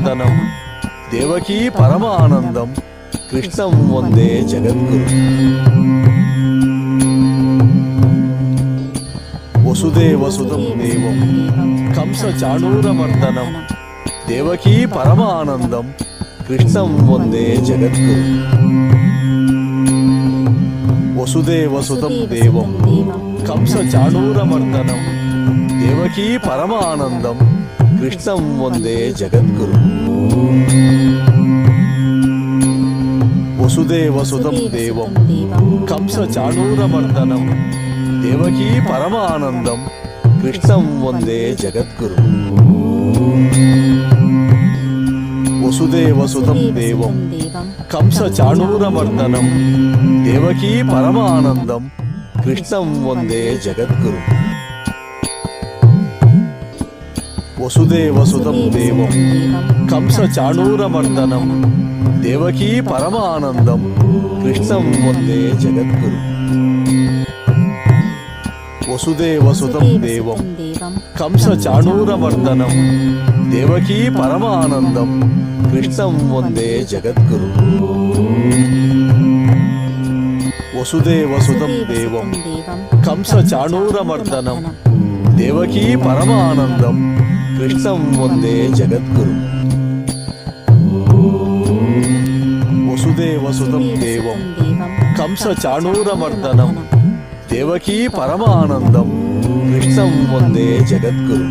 నందనం దేవకీ పరమానందం. కృష్ణం వందే జగద్గురు. వసుదేవసుతం దేవం. కంస చాణూరమర్దనం దేవకీ పరమానందం. కృష్ణం వందే జగద్గురు. వసుదేవసుతం దేవం. కంస చాణూరమర్దనం దేవకీ పరమానందం. కృష్ణం వందే జగద్గురు వసుదేవసుతం దేవం కంస చాణూరమర్దనం దేవకీ పరమానందం కృష్ణం వందే జగద్గురు వసుదేవసుతం దేవం కంస చాణూరమర్దనం దేవకీ పరమానందం కృష్ణం వందే జగద్గురు వసుదేవ సుతం దేవం కంస చాణూరమర్దనం దేవకీ పరమానందం. కృష్ణం వందే జగద్గురు. వసుదేవ సుతం దేవం కంస చాణూరమర్దనం దేవకీ పరమానందం. కృష్ణం వందే జగద్గురు. వసుదేవ సుతం దేవం కంస చాణూరమర్దనం దేవకీ పరమానందం. కృష్ణం వందే జగద్గురు. వసుదేవసుతం దేవం కంస చాణూరమర్దనం దేవకీ పరమానందం కృష్ణం వందే జగద్గురు.